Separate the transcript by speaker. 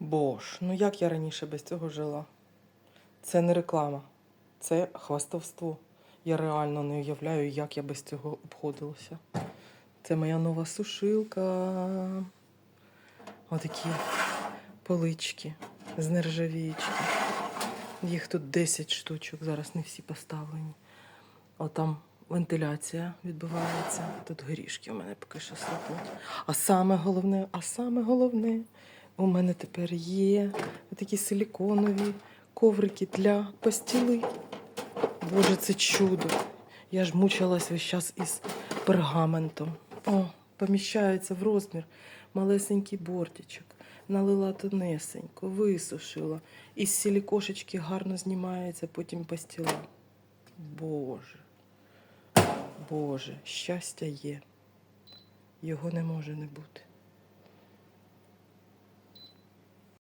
Speaker 1: Бож, ну як я раніше без цього жила? Це не реклама, це хвастовство. Я реально не уявляю, як я без цього обходилася. Це моя нова сушилка. Отакі полички з нержавіючки. Їх тут 10 штучок, зараз не всі поставлені. Отам вентиляція відбувається. Тут горішки у мене поки що сипуть. А саме головне, а саме головне, у мене тепер є такі силіконові коврики для постіли. Боже, це чудо. Я ж мучилась весь час із пергаментом. О, поміщається в розмір малесенький бортичок. Налила тонесенько, висушила. Із силікошечки гарно знімається, потім постіла. Боже. Боже, щастя є. Його не може не бути.